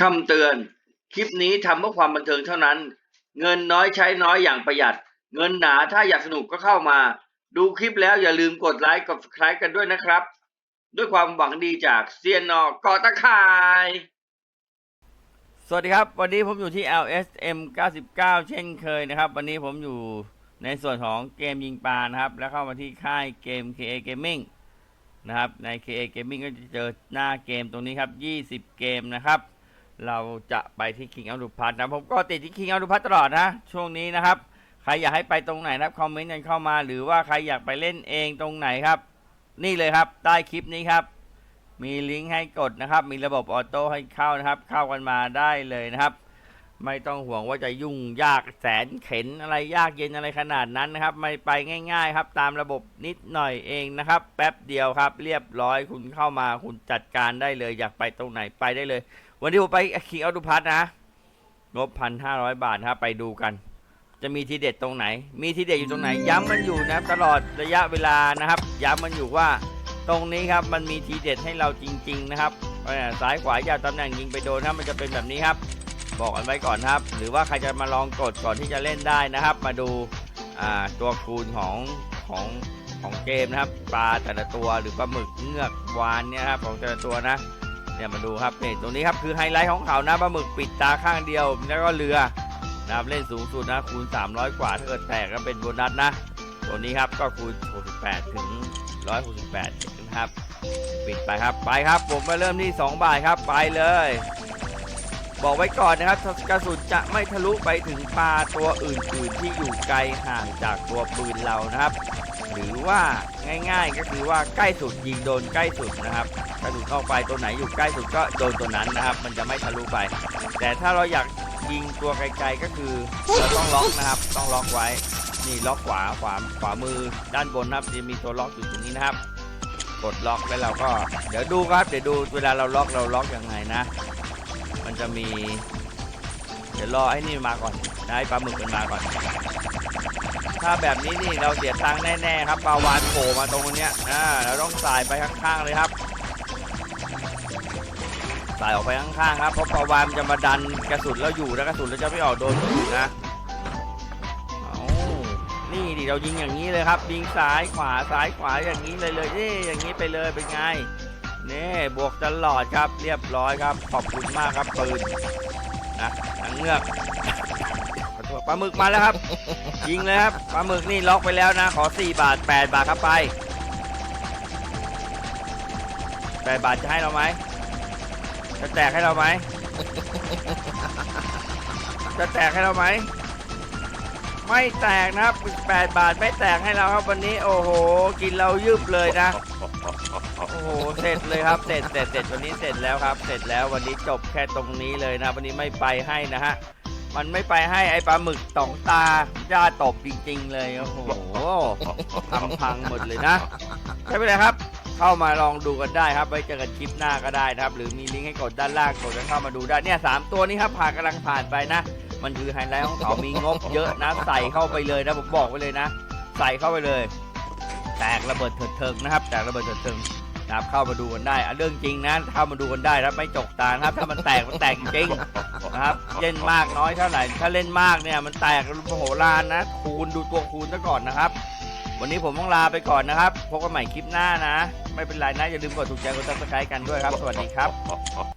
คำเตือน คลิปนี้ทำเพื่อความบันเทิงเท่านั้น เงินน้อยใช้น้อยอย่างประหยัด เงินหนาถ้าอยากสนุกก็เข้ามา ดูคลิปแล้วอย่าลืมกดไลค์กด subscribe กันด้วยนะครับ ด้วยความหวังดีจากเซียนนอกอตะข่าย สวัสดีครับ วันนี้ผมอยู่ที่ LSM 99 เช่นเคยนะครับ วันนี้ผมอยู่ในส่วนของเกมยิงปลานะครับ แล้วเข้ามาที่ค่ายเกม KA Gaming นะครับใน KA Gaming ก็จะเจอหน้าเกมตรงนี้ครับ 20 เกมนะครับ เราจะไปที่ King อั u ุพัทนะผมก็ติดที่ King อั u ุพัทตลอดนะ ช่วงนี้นะครับ ใครอยากให้ไปตรงไหนนะครับคอมเมนต์กันเข้ามา หรือว่าใครอยากไปเล่นเองตรงไหนครับ นี่เลยครับ ใต้คลิปนี้ครับ มีลิงก์ให้กดนะครับ มีระบบออโต้ให้เข้านะครับ เข้ากันมาได้เลยนะครับ ไม่ต้องห่วงว่าจะยุ่งยากแสนเข็นอะไรยากเย็นอะไรขนาดนั้นนะครับ ไม่ไปง่าย ๆ ครับ ตามระบบนิดหน่อยเองนะครับ แป๊บเดียวครับ เรียบร้อยคุณเข้ามาคุณจัดการได้เลย อยากไปตรงไหนไปได้เลย วันนี้ผมไปคิงอัลดูพัทนะงบพันห้าร้อยบาทนะครับไปดูกัน จะมีทีเด็ดตรงไหน มีทีเด็ดอยู่ตรงไหน ย้ำมันอยู่นะตลอดระยะเวลานะครับ ย้ำมันอยู่ว่าตรงนี้ครับมันมีทีเด็ดให้เราจริง ๆ นะครับเออซ้ายขวาอย่าตำแหน่งยิงไปโดนครับมันจะเป็นแบบนี้ครับ บอกกันไว้ก่อนครับ หรือว่าใครจะมาลองกดก่อนที่จะเล่นได้นะครับ มาดูาตัวคูณของของของเกมนะครับ ปลาแต่ละตัวหรือปลาหมึกเงือกวานเนี่ยครับของแต่ละตัวนะ เนี่ยมาดูครับนี่ตรงนี้ครับคือไฮไลท์ของเขานะปลาหมึกปิดตาข้างเดียว แล้วก็เรือนะครับเล่นสูงสุดนะคูณ 300 กว่าถ้าเกิดแตกก็เป็นโบนัสนะตัวนี้ครับก็คูณ 68 ถึง 168นะครับปิดไปครับไปครับ ผมมาเริ่มที่ 2 บาทครับไปเลย บอกไว้ก่อนนะครับกระสุนจะไม่ทะลุไปถึงปลาตัวอื่นๆที่อยู่ไกลห่างจากตัวปืนเรานะครับ หรือว่าง่ายๆก็คือว่าใกล้สุดยิงโดนใกล้สุดนะครับ กระสุเข้าไปตัวไหนอยู่ใกล้สุดก็โดนตัวนั้นนะครับ มันจะไม่ทะลุไป แต่ถ้าเราอยากยิงตัวไกลๆก็คือเราต้องล็อกนะครับ ต้องล็อกไว้ นี่ล็อกขวาขวาขวามือด้านบนนะครับจะมีตัวล็อกอยู่ตรงนี้นะครับ กดล็อกแล้วเราก็ เดี๋ยวดูครับ เดี๋ยวดูเวลาเราล็อกเราล็อกยังไงนะ มันจะมี เดี๋ยวรอให้นี่มาก่อนให้ปลาหมึกมันมาก่อน ถ้าแบบนี้นี่เราเสียตังค์แน่ๆครับปลาวานโผล่มาตรงเนี้ยอ่าเราต้องสายไปข้างๆเลยครับ สายออกไปข้างๆครับเพราะปลาวามจะมาดันกระสุนเราอยู่แล้วกระสุนเราจะไม่ออกโดนคนอื่นนะเอานี่ดิเรายิงอย่างนี้เลยครับยิงซ้ายขวาซ้ายขวาอย่างนี้เลยเลยนี่อย่างนี้ไปเลยเป็นไงนี่บวกตลอดครับเรียบร้อยครับ ขอบคุณมากครับปืนนะนางเงือกขอปลาหมึกมาแล้วครับ ยิงเลยครับปลาหมึกนี่ล็อกไปแล้วนะ ขอ 4 บาท 8 บาทครับไป8บาทจะให้เราไหม จะแตกให้เราไหมจะแตกให้เราไหม ไม่แตกนะครับ8บาทไม่แตกให้เราครับวันนี้ โอ้โห กินเรายืบเลยนะ โอ้โห เสร็จเลยครับ เสร็จเสร็จเสร็จวันนี้เสร็จแล้วครับ เสร็จแล้ววันนี้จบแค่ตรงนี้เลยนะ วันนี้ไม่ไปให้นะฮะ มันไม่ไปให้ไอ้ปลาหมึกสองตาย่าตบจริง ๆ เลย โอ้โหทำพังหมดเลยนะไม่เป็นไรครับ เข้ามาลองดูกันได้ครับ ไว้เจอกันคลิปหน้าก็ได้นะครับ หรือมีลิงก์ให้กดด้านล่างกดกันเข้ามาดูได้เนี่ยสามตัวนี้ครับผ่านกำลังผ่านไปนะ มันคือไฮไลท์ของเขามีงบเยอะนะ ใส่เข้าไปเลยนะผมบอกไว้เลยนะ ใส่เข้าไปเลย แตกระเบิดเถิดเทิงนะครับ แตกระเบิดเถิดเทิงนะครับเข้ามาดูกันได้อะเรื่องจริงนะเข้ามาดูกันได้ครับไม่จกตานะครับ ถ้ามันแตกมันแตกจริงนะครับเล่นมากน้อยเท่าไหร่ถ้าเล่นมากเนี่ยมันแตกโมโหลานนะ คูณดูตัวคูณซะก่อนนะครับ วันนี้ผมต้องลาไปก่อนนะครับพบกันใหม่คลิปหน้านะ ไม่เป็นไรนะ อย่าลืมกดถูกใจกดติดตามกันด้วยครับ สวัสดีครับ